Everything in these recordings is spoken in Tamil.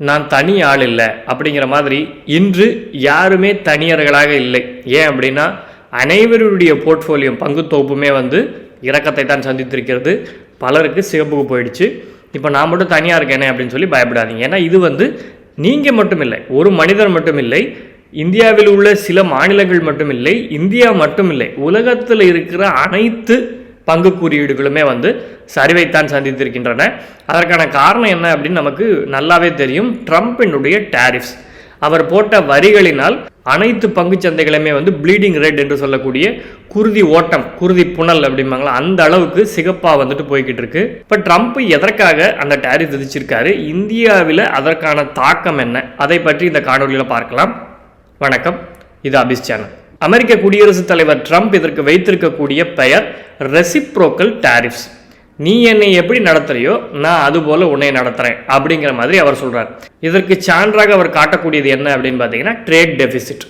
நான் தனி ஆள் இல்லை அப்படிங்கிற மாதிரி இன்று யாருமே தனியர்களாக இல்லை. ஏன் அப்படின்னா அனைவருடைய போர்ட்ஃபோலியோ பங்கு தொகுப்புமே வந்து இறக்கத்தை தான் சந்தித்திருக்கிறது. பலருக்கு சிவப்புக்கு போயிடுச்சு. இப்போ நான் மட்டும் தனியாக இருக்கேனே அப்படின்னு சொல்லி பயப்படாதீங்க. ஏன்னா இது வந்து நீங்கள் மட்டும் இல்லை ஒரு மனிதர் மட்டும் இல்லை இந்தியாவில் உள்ள சில மாநிலங்கள் மட்டும் இல்லை இந்தியா மட்டும் இல்லை உலகத்தில் இருக்கிற அனைத்து பங்கு குறியீடுகளுமே வந்து சரிவைத்தான் சந்தித்திருக்கின்றன. அதற்கான காரணம் என்ன அப்படின்னு நமக்கு நல்லாவே தெரியும். ட்ரம்ப்பினுடைய டேரிஃப்ஸ் அவர் போட்ட வரிகளினால் அனைத்து பங்குச் சந்தைகளுமே வந்து ப்ளீடிங் ரெட் என்று சொல்லக்கூடிய குருதி ஓட்டம் குருதி புனல் அப்படிம்பாங்களா அந்த அளவுக்கு சிகப்பாக வந்துட்டு போய்கிட்டு இருக்கு இப்போ ட்ரம்ப் எதற்காக அந்த டேரிஃப் விதிச்சிருக்காரு? இந்தியாவில் அதற்கான தாக்கம் என்ன? அதை பற்றி இந்த காணொலியில் பார்க்கலாம். வணக்கம். இது அபிஸ் சேனல் அமெரிக்க குடியரசுத் தலைவர் ட்ரம்ப் இதற்கு வைத்திருக்கக்கூடிய பெயர் ரெசிப்ரோக்கல் டாரிஃப்ஸ் நீ என்னை எப்படி நடத்துறியோ நான் அதுபோல் உன்னை நடத்துகிறேன் அப்படிங்கிற மாதிரி அவர் சொல்கிறார் இதற்கு சான்றாக அவர் காட்டக்கூடியது என்ன அப்படின்னு பார்த்தீங்கன்னா ட்ரேட் டெபிசிட்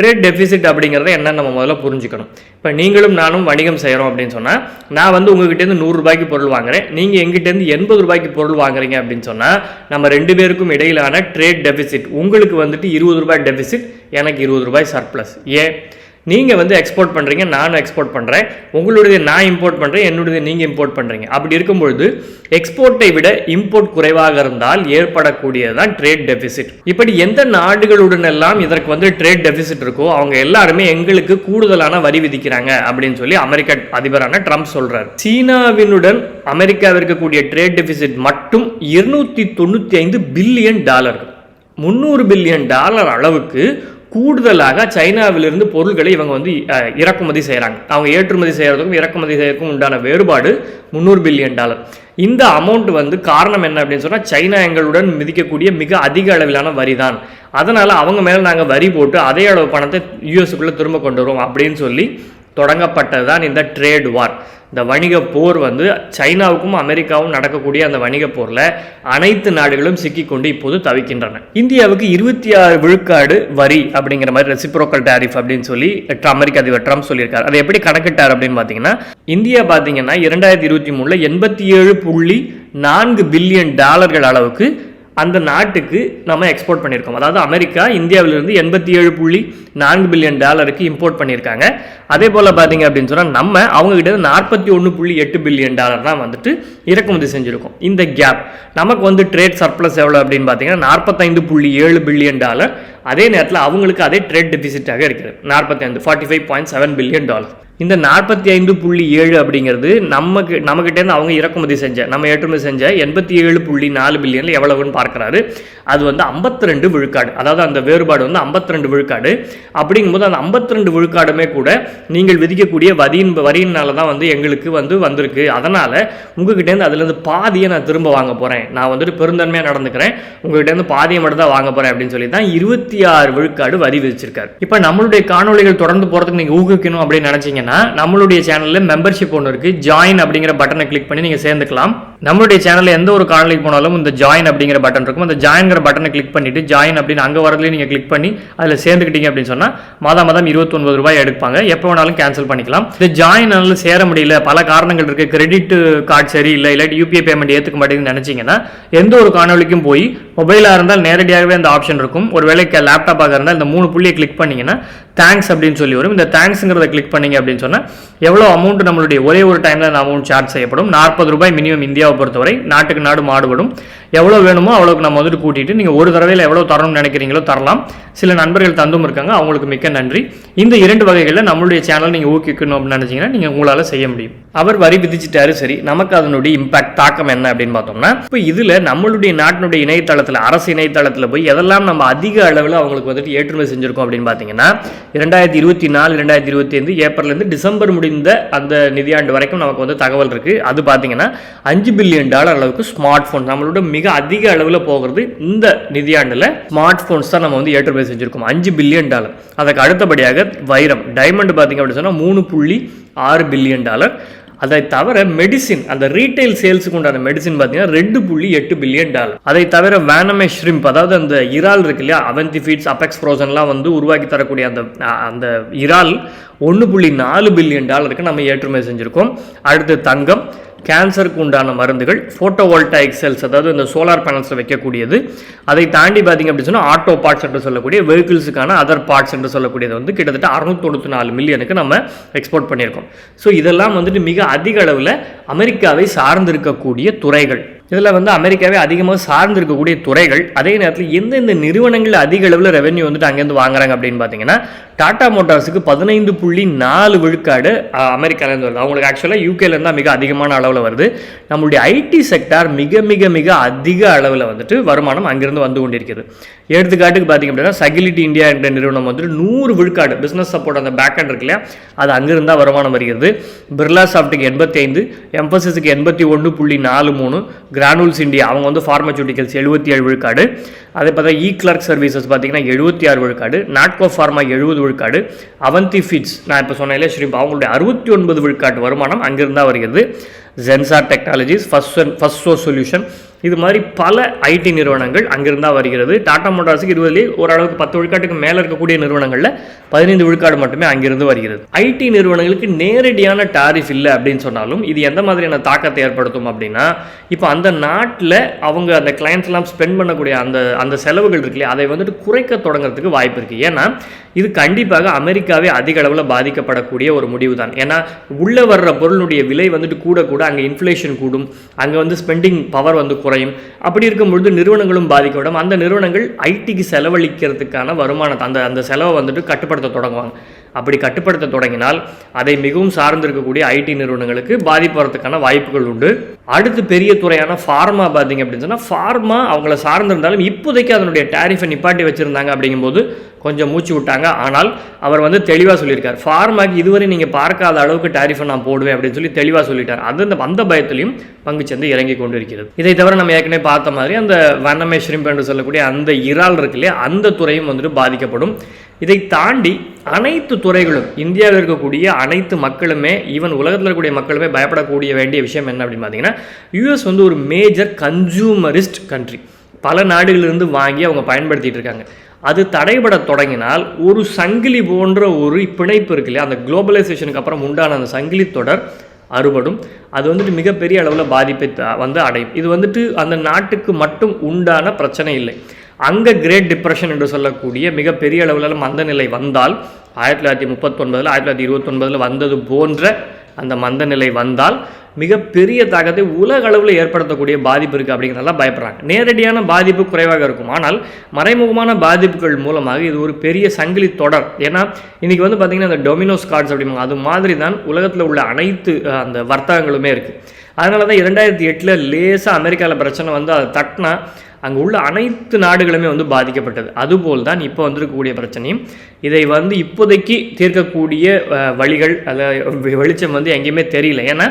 ட்ரேட் டெபிசிட் அப்படிங்கிறத என்ன நம்ம முதல்ல புரிஞ்சுக்கணும். இப்போ நீங்களும் நானும் வணிகம் செய்கிறோம் அப்படின்னு சொன்னால் நான் வந்து உங்ககிட்டேருந்து நூறுரூபாய்க்கு பொருள் வாங்குறேன். நீங்கள் எங்கிட்டேருந்து எண்பது ரூபாய்க்கு பொருள் வாங்குறீங்க அப்படின்னு சொன்னால் நம்ம ரெண்டு பேருக்கும் இடையிலான ட்ரேட் டெபிசிட் உங்களுக்கு வந்துட்டு இருபது ரூபாய் டெபிசிட் எனக்கு இருபது ரூபாய் சர்ப்ளஸ் ஏன்? நீங்கள் வந்து எக்ஸ்போர்ட் பண்ணுறீங்க நானும் எக்ஸ்போர்ட் பண்ணுறேன் உங்களுடைய நான் இம்போர்ட் பண்ணுறேன் என்னுடைய நீங்கள் இம்போர்ட் பண்ணுறீங்க அப்படி இருக்கும்பொழுது எக்ஸ்போர்ட்டை விட இம்போர்ட் குறைவாக இருந்தால் ஏற்படக்கூடியதான் ட்ரேட் டெபிசிட் இப்படி எந்த நாடுகளுடனெல்லாம் இதற்கு வந்து ட்ரேட் டெபிசிட் இருக்கோ அவங்க எல்லாருமே எங்களுக்கு கூடுதலான வரி விதிக்கிறாங்க அப்படின்னு சொல்லி அமெரிக்க அதிபரான ட்ரம்ப் சொல்கிறார் சீனாவினுடன் அமெரிக்காவிற்கு இருக்கக்கூடிய ட்ரேட் டெபிசிட் மட்டும் இருநூற்றி தொண்ணூற்றி ஐந்து பில்லியன் டாலர் முந்நூறு பில்லியன் டாலர் அளவுக்கு கூடுதலாக சைனாவிலிருந்து பொருட்களை இவங்க வந்து இறக்குமதி செய்கிறாங்க அவங்க ஏற்றுமதி செய்கிறதுக்கும் இறக்குமதி செய்யறதுக்கும் உண்டான வேறுபாடு முந்நூறு பில்லியன் டாலர். இந்த அமௌண்ட் வந்து காரணம் என்ன அப்படின்னு சொன்னால் சைனா எங்களுடன் மிதிக்கக்கூடிய மிக அதிக அளவிலான வரி தான் அதனால் அவங்க மேலே நாங்கள் வரி போட்டு அதே அளவு பணத்தை யூஎஸ்க்குள்ளே திரும்ப கொண்டு வருவோம் அப்படின்னு சொல்லி தொடங்கப்பட்டது தான் இந்த ட்ரேட் வார் இந்த வணிக போர் வந்து சைனாவுக்கும் அமெரிக்காவும் நடக்கக்கூடிய அந்த வணிக போரில் அனைத்து நாடுகளும் சிக்கிக்கொண்டு இப்போது தவிக்கின்றன. இந்தியாவுக்கு இருபத்தி ஆறு விழுக்காடு வரி அப்படிங்கிற மாதிரி ரெசிப்ரோக்கல் டேரிஃப் அப்படின்னு சொல்லி அமெரிக்க அதிபர் ட்ரம்ப் சொல்லியிருக்காரு. அதை எப்படி கணக்கிட்டார் அப்படின்னு பார்த்தீங்கன்னா இந்தியா பார்த்தீங்கன்னா இரண்டாயிரத்தி இருபத்தி மூணில் எண்பத்தி ஏழு புள்ளி நான்கு பில்லியன் டாலர்கள் அளவுக்கு அந்த நாட்டுக்கு நம்ம எக்ஸ்போர்ட் பண்ணியிருக்கோம். அதாவது அமெரிக்கா இந்தியாவிலிருந்து எண்பத்தி ஏழு புள்ளி நான்கு பில்லியன் டாலருக்கு இம்போர்ட் பண்ணியிருக்காங்க. அதே போல் பார்த்தீங்க அப்படின்னு சொன்னால் நம்ம அவங்ககிட்ட நாற்பத்தி ஒன்று புள்ளி எட்டு பில்லியன் டாலர் தான் வந்துட்டு இறக்குமதி செஞ்சுருக்கோம். இந்த கேப் நமக்கு வந்து ட்ரேட் சர்ப்ளஸ் எவ்வளோ அப்படின்னு பார்த்தீங்கன்னா நாற்பத்தைந்து புள்ளி ஏழு பில்லியன் டாலர். அதே நேரத்தில் அவங்களுக்கு அதே ட்ரேட் டெபிசிட்டாக இருக்குது நாற்பத்தி ஐந்து forty five point seven billion dollar இந்த நாற்பத்தி ஐந்து புள்ளி ஏழு அப்படிங்கிறது நமக்கு நம்மக்கிட்டேருந்து அவங்க இறக்குமதி செஞ்ச நம்ம ஏற்றுமதி செஞ்ச எண்பத்தி ஏழு புள்ளி நாலு பில்லியனில் எவ்வளவுன்னு பார்க்குறாரு. அது வந்து 52 ரெண்டு விழுக்காடு. அதாவது அந்த வேறுபாடு வந்து 52 ரெண்டு விழுக்காடு. அப்படிங்கும்போது அந்த 52 ரெண்டு விழுக்காடுமே கூட நீங்கள் விதிக்கக்கூடிய வரியின் வரியினால தான் வந்து எங்களுக்கு வந்து வந்திருக்கு. அதனால் உங்ககிட்டேருந்து அதுலேருந்து பாதியை நான் திரும்ப வாங்க போகிறேன் நான் வந்துட்டு பெருந்தன்மையாக நடந்துக்கிறேன். உங்ககிட்டேருந்து பாதியை மட்டும் தான் வாங்க போகிறேன் அப்படின்னு சொல்லி தான் இருபத்தி ஆறு விழுக்காடு வரி விதிச்சிருக்காரு. இப்போ நம்மளுடைய காணொளிகள் தொடர்ந்து போகிறதுக்கு நீங்கள் ஊக்குவிக்கணும் அப்படின்னு நினச்சிங்கன்னா நம்மளுடைய சேனலில் மெம்பர்ஷிப் ஒன்று இருக்குது ஜாயின் அப்படிங்கிற பட்டனை கிளிக் பண்ணி நீங்கள் சேர்ந்துக்கலாம். நம்மளுடைய சேனலில் எந்த ஒரு காணொலிக்கு போனாலும் இந்த ஜாயின் அப்படிங்கிற பட்டன் இருக்கும். அந்த ஜாயின்ங்கிற பட்டனை கிளிக் பண்ணிட்டு ஜாயின் அப்படின்னு அங்கே வரதுலேயே நீங்கள் கிளிக் பண்ணி அதில் சேர்ந்துக்கிட்டீங்க அப்படின்னு சொன்னால் மாதம் மாதம் இருபத்தொன்பது ரூபாய் எடுப்பாங்க. எப்போ வேணாலும் கேன்சல் பண்ணிக்கலாம். இந்த ஜாயின் சேர முடியல பல காரணங்கள் இருக்குது கிரெடிட் கார்டு சரியில்லை இல்லாட்டி யூபிஐ பேமெண்ட் ஏற்றுக்க மாட்டேங்குதுன்னு நினச்சிங்கன்னா எந்த ஒரு காணொலிக்கும் போய் மொபைலாக இருந்தால் நேரடியாகவே அந்த ஆப்ஷன் இருக்கும். ஒரு வேலைக்கு லேப்டாப்பாக இருந்தால் இந்த மூணு புள்ளியை கிளிக் பண்ணீங்கன்னா தேங்க்ஸ் அப்படின்னு சொல்லி வரும். இந்த தேங்க்ஸுங்கிறத கிளிக் பண்ணிங்க அப்படின்னு சொன்னால் எவ்வளோ அமௌண்ட் நம்மளுடைய ஒரே ஒரு டைமில் அந்த அமௌண்ட் சார்ஜ் செய்யப்படும்? நாற்பது ரூபாய் மினிமம் இந்தியாவை பொறுத்தவரை நாட்டுக்கு நாடு மாடுபடும் எவ்வளோ வேணுமோ அவ்வளோக்கு நம்ம வந்துட்டு கூட்டிட்டு நீங்கள் ஒரு தடவையில் எவ்வளோ தரணும்னு நினைக்கிறீங்களோ தரலாம். சில நண்பர்கள் தந்தும் இருக்காங்க அவங்களுக்கு மிக்க நன்றி. இந்த இரண்டு வகைகளில் நம்மளுடைய சேனல் நீங்கள் ஊக்கிக்கணும் அப்படின்னு நினச்சிங்கன்னா நீங்கள் உங்களால் செய்ய முடியும். அவர் வரி விதிச்சிட்டாரு சரி நமக்கு அதனுடைய இம்பாக்ட் தாக்கம் என்ன அப்படின்னு பார்த்தோம்னா இப்போ இதில் நம்மளுடைய நாட்டினுடைய இணையதளத்தில் அரசு இணையதளத்தில் போய் எதெல்லாம் நம்ம அதிக அளவில் அவங்களுக்கு வந்துட்டு ஏற்றுமதி செஞ்சுருக்கோம் அப்படின்னு பார்த்தீங்கன்னா இரண்டாயிரத்தி இருபத்தி நாலு இரண்டாயிரத்தி இருபத்தி ஐந்து ஏப்ரல்லேருந்து டிசம்பர் முடிந்த அந்த நிதியாண்டு வரைக்கும் நமக்கு வந்து தகவல் இருக்குது அது பார்த்தீங்கன்னா அஞ்சு பில்லியன் டாலர் அளவுக்கு ஸ்மார்ட் ஃபோன் நம்மளோட மிக அதிக அளவில் போகிறது இந்த நிதியாண்டில் ஸ்மார்ட் ஃபோன்ஸ் தான் நம்ம வந்து ஏற்றுமதி செஞ்சுருக்கோம். அஞ்சு பில்லியன் டாலர் அதுக்கு அடுத்தபடியாக வைரம் டைமண்ட் பார்த்தீங்க அப்படின்னு சொன்னால் மூணு புள்ளி ஆறு பில்லியன் டாலர். அதை தவிர மெடிசின் அந்த ரீட்டைல் சேல்ஸுக்கு உண்டான மெடிசின் பார்த்தீங்கன்னா ரெண்டு புள்ளி எட்டு பில்லியன் டாலர். அதை தவிர வேனமே ஷ்ரிம்ப் அதாவது அந்த இறால் இருக்கு இல்லையா? அவந்தி ஃபீட்ஸ் அபெக்ஸ் ஃப்ரோசன்லாம் வந்து உருவாக்கி தரக்கூடிய அந்த அந்த இறால் ஒன்று புள்ளி நாலு பில்லியன் டாலருக்கு நம்ம ஏற்றுமதி செஞ்சுருக்கோம். அடுத்து தங்கம் கேன்சருக்கு உண்டான மருந்துகள் ஃபோட்டோ வோல்டாயிக் செல்ஸ் அதாவது இந்த சோலார் பேனல்ஸில் வைக்கக்கூடியது. அதை தாண்டி பார்த்திங்க அப்படின்னு சொன்னால் ஆட்டோ பார்ட்ஸ் என்று சொல்லக்கூடிய வெஹிக்கிள்ஸுக்கான அதர் பார்ட்ஸ் என்று சொல்லக்கூடியது வந்து கிட்டத்தட்ட அறுநூத்தொண்ணூற்றி நாலு மில்லியனுக்கு நம்ம எக்ஸ்போர்ட் பண்ணியிருக்கோம். ஸோ இதெல்லாம் வந்துட்டு மிக அதிக அளவில் அமெரிக்காவை சார்ந்திருக்கக்கூடிய துறைகள். இதில் வந்து அமெரிக்காவே அதிகமாக சார்ந்திருக்கக்கூடிய துறைகள் அதே நேரத்தில் எந்தெந்த நிறுவனங்கள் அதிக அளவில் ரெவென்யூ வந்துட்டு அங்கேருந்து வாங்குறாங்க அப்படின்னு பார்த்தீங்கன்னா டாடா மோட்டார்ஸுக்கு பதினைந்து புள்ளி நாலு விழுக்காடு அமெரிக்காலேருந்து வருது. அவங்களுக்கு ஆக்சுவலாக யூகேலேருந்து தான் மிக அதிகமான அளவில் வருது. நம்மளுடைய ஐடி செக்டார் மிக மிக மிக அதிக அளவில் வந்துட்டு வருமானம் அங்கிருந்து வந்து கொண்டிருக்கிறது எடுத்துக்காட்டுக்கு பார்த்தீங்க அப்படின்னா சகிலிட்டி இந்தியா என்ற நிறுவனம் வந்துட்டு நூறு விழுக்காடு பிஸ்னஸ் சப்போர்ட் அந்த பேக் இருக்கு இல்லையா அது அங்கிருந்தா வருமானம் வருகிறது. பிர்லா சாஃப்ட்டுக்கு எண்பத்தி ஐந்து எம்பசிஸுக்கு எண்பத்தி ஒன்று புள்ளி நாலு மூணு கிரானுல்ஸ் இந்தியா அவங்க வந்து ஃபார்மசூட்டிக்கல்ஸ் எழுபத்தி ஏழு விழுக்காடு. அதே பார்த்தா இ கிளர்க் சர்வீசஸ் பார்த்தீங்கன்னா எழுபத்தி ஆறு விழுக்காடு நாட்கோ ஃபார்மா எழுபது விழுக்காடு அவந்தி ஃபிட்ஸ் நான் இப்போ சொன்னேன் ஸ்ரீ அவங்களுடைய அறுபத்தி ஒன்பது விழுக்காட்டு வருமானம் அங்கிருந்தா வருகிறது. Zensar Technologies first first source solution இது மாதிரி பல ஐடி நிறுவனங்கள் அங்கிருந்தா வருகிறது. டாடா மோட்டார்ஸுக்கு இருபதுலேயே ஓரளவுக்கு பத்து விழுக்காட்டுக்கு மேலே இருக்கக்கூடிய நிறுவனங்களில் பதினைந்து விழுக்காடு மட்டுமே அங்கிருந்து வருகிறது. ஐடி நிறுவனங்களுக்கு நேரடியான டாரிஃப் இல்லை அப்படின்னு சொன்னாலும் இது எந்த மாதிரியான தாக்கத்தை ஏற்படுத்தும் அப்படின்னா இப்போ அந்த நாட்டில் அவங்க அந்த கிளைண்ட்ஸ்லாம் ஸ்பெண்ட் பண்ணக்கூடிய அந்த அந்த செலவுகள் இருக்கில்லையா அதை வந்துட்டு குறைக்க தொடங்குறதுக்கு வாய்ப்பு இருக்குது ஏன்னா இது கண்டிப்பாக அமெரிக்காவே அதிக அளவில் பாதிக்கப்படக்கூடிய ஒரு முடிவு தான் ஏன்னா உள்ளே வர்ற பொருளுடைய விலை வந்துட்டு கூட கூட அங்கே இன்ஃப்ளேஷன் கூடும் அங்கே வந்து ஸ்பெண்டிங் பவர் வந்து குறையும். அப்படி இருக்கும்பொழுது நிறுவனங்களும் பாதிக்கப்படும் அந்த நிறுவனங்கள் ஐடிக்கு செலவழிக்கிறதுக்கான வருமானத்தை அந்த அந்த செலவை வந்துட்டு கட்டுப்படுத்த தொடங்குவாங்க. அப்படி கட்டுப்படுத்த தொடங்கினால் அதை மிகவும் சார்ந்திருக்கக்கூடிய ஐடி நிறுவனங்களுக்கு பாதிப்பு வரதுக்கான வாய்ப்புகள் உண்டு. அடுத்து பெரிய துறையான ஃபார்மா பார்த்தீங்க அப்படின்னு சொன்னால் ஃபார்மா அவங்கள சார்ந்திருந்தாலும் இப்போதைக்கு அதனுடைய டேரிஃபை நிப்பாட்டி வச்சுருந்தாங்க அப்படிங்கும்போது கொஞ்சம் மூச்சு விட்டாங்க. ஆனால் அவர் வந்து தெளிவாக சொல்லியிருக்கார். ஃபார்மாக்கு இதுவரை நீங்கள் பார்க்காத அளவுக்கு டேரிஃபை நான் போடுவேன் அப்படின்னு சொல்லி தெளிவாக சொல்லிட்டார். அது அந்த அந்த பயத்திலையும் பங்குச்சந்தை இறங்கி கொண்டு இருக்கிறது இதை தவிர நம்ம ஏற்கனவே பார்த்த மாதிரி அந்த வண்ணமே ஷ்ரிம்ப் என்று சொல்லக்கூடிய அந்த இறால் இருக்கு இல்லையா அந்த துறையும் வந்துட்டு பாதிக்கப்படும். இதை தாண்டி அனைத்து துறைகளும் இந்தியாவில் இருக்கக்கூடிய அனைத்து மக்களுமே ஈவன் உலகத்தில் இருக்கக்கூடிய மக்களுமே பயப்படக்கூடிய வேண்டிய விஷயம் என்ன அப்படின்னு பார்த்தீங்கன்னா யூஎஸ் வந்து ஒரு மேஜர் கன்சூமரிஸ்ட் கண்ட்ரி பல நாடுகளிலிருந்து வாங்கி அவங்க பயன்படுத்திட்டு இருக்காங்க. அது தடைபட தொடங்கினால் ஒரு சங்கிலி போன்ற ஒரு பிணைப்பு இருக்கு இல்லையா அந்த குளோபலைசேஷனுக்கு அப்புறம் உண்டான அந்த சங்கிலி தொடர் அறுபடும். அது வந்துட்டு மிகப்பெரிய அளவில் பாதிப்பை வந்து அடையும். இது வந்துட்டு அந்த நாட்டுக்கு மட்டும் உண்டான பிரச்சனை இல்லை. அங்கே கிரேட் டிப்ரெஷன் என்று சொல்லக்கூடிய மிகப்பெரிய அளவில் மந்த நிலை வந்தால் ஆயிரத்தி தொள்ளாயிரத்தி முப்பத்தொன்பதில் ஆயிரத்தி தொள்ளாயிரத்தி இருபத்தொன்பதில் வந்தது போன்ற அந்த மந்த நிலை வந்தால் மிகப்பெரிய தாக்கத்தை உலக அளவில் ஏற்படுத்தக்கூடிய பாதிப்பு இருக்குது அப்படிங்கிறதெல்லாம் பயப்படுறாங்க. நேரடியான பாதிப்பு குறைவாக இருக்கும். ஆனால் மறைமுகமான பாதிப்புகள் மூலமாக இது ஒரு பெரிய சங்கிலி தொடர். ஏன்னா இன்றைக்கி வந்து பார்த்திங்கன்னா அந்த டொமினோஸ் கார்ட்ஸ் அப்படிம்பாங்க அது மாதிரி தான் உலகத்தில் உள்ள அனைத்து அந்த வர்த்தகங்களுமே இருக்குது அதனால தான் இரண்டாயிரத்தி எட்டில் லேசாக அமெரிக்காவில் பிரச்சனை வந்து அதை தட்டினா அங்கே உள்ள அனைத்து நாடுகளுமே வந்து பாதிக்கப்பட்டது. அதுபோல் தான் இப்போ வந்திருக்கக்கூடிய பிரச்சனையும். இதை வந்து இப்போதைக்கு தீர்க்கக்கூடிய வழிகள் அல்ல வெளிச்சம் வந்து எங்கேயுமே தெரியல. ஏன்னா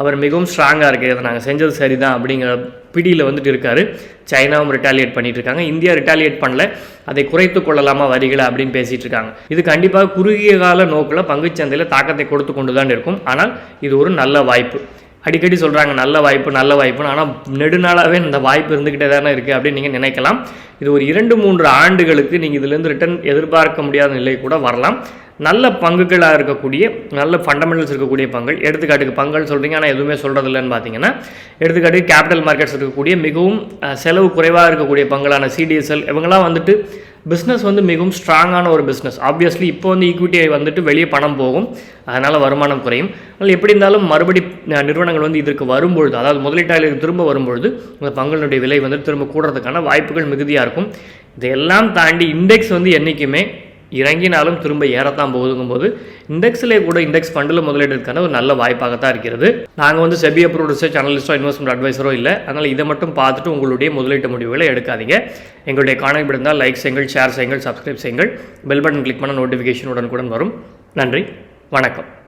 அவர் மிகவும் ஸ்ட்ராங்காக இருக்குது இதை நாங்கள் செஞ்சது சரிதான் அப்படிங்கிற பிடியில் வந்துட்டு இருக்காரு. சைனாவும் ரிட்டாலியேட் பண்ணிட்டு இருக்காங்க. இந்தியா ரிட்டாலியேட் பண்ணல. அதை குறைத்து கொள்ளலாமா வரிகளை அப்படின்னு பேசிட்டு இருக்காங்க. இது கண்டிப்பாக குறுகிய கால நோக்கில் பங்குச்சந்தையில் தாக்கத்தை கொடுத்து கொண்டு தான் இருக்கும். ஆனால் இது ஒரு நல்ல வாய்ப்பு. அடிக்கடி சொல்கிறாங்க நல்ல வாய்ப்பு நல்ல வாய்ப்புன்னு. ஆனால் நெடுநாளாகவே இந்த வாய்ப்பு இருந்துக்கிட்டே தானே இருக்குது அப்படின்னு நீங்கள் நினைக்கலாம். இது ஒரு இரண்டு மூன்று ஆண்டுகளுக்கு நீங்கள் இதுலேருந்து ரிட்டர்ன் எதிர்பார்க்க முடியாத நிலை கூட வரலாம். நல்ல பங்குகளாக இருக்கக்கூடிய நல்ல ஃபண்டமெண்டல்ஸ் இருக்கக்கூடிய பங்குகள் எடுத்துக்காட்டுக்கு பங்குகள் சொல்கிறீங்க ஆனால் எதுவுமே சொல்கிறது இல்லைன்னு பார்த்தீங்கன்னா எடுத்துக்காட்டுக்கு கேபிட்டல் மார்க்கெட்ஸ் இருக்கக்கூடிய மிகவும் செலவு குறைவாக இருக்கக்கூடிய பங்குகளான சிடிஎஸ்எல் இவங்கெல்லாம் வந்துட்டு பிஸ்னஸ் வந்து மிகவும் ஸ்ட்ராங்கான ஒரு பிஸ்னஸ் ஆப்வியஸ்லி இப்போ வந்து ஈக்விட்டியை வந்துட்டு வெளியே பணம் போகும். அதனால் வருமானம் குறையும். அதனால் எப்படி இருந்தாலும் மறுபடி நிறுவனங்கள் வந்து இதற்கு வரும்பொழுது அதாவது முதலீட்டாளர்கள் திரும்ப வரும்பொழுது அந்த பங்குகளுடைய விலை வந்து திரும்ப கூடுறதுக்கான வாய்ப்புகள் மிகுதியாக இருக்கும். இதையெல்லாம் தாண்டி இண்டெக்ஸ் வந்து என்றைக்குமே இறங்கினாலும் திரும்ப ஏறத்தான் போகுதுங்கும்போது இண்டெக்ஸ்லேயே கூட இண்டெக்ஸ் ஃபண்டில் முதலீடுக்கான ஒரு நல்ல வாய்ப்பாகத்தான் இருக்கிறது. நாங்கள் வந்து செபி அப்ரூவ் ரிசர்ச் அனலிஸ்டோ இன்வெஸ்ட்மெண்ட் அட்வைசரோ இல்லை. அதனால் இதை மட்டும் பார்த்துட்டு உங்களுடைய முதலீட்டு முடிவுகளை எடுக்காதீங்க. எங்களுடைய காணொலி இருந்தால் லைக் செய்யுங்கள் ஷேர் செய்யுங்கள் சப்ஸ்கிரைப் செய்யுங்கள். பெல் பட்டன் கிளிக் பண்ண நோட்டிஃபிகேஷன் உடனுக்குடன் வரும். நன்றி வணக்கம்.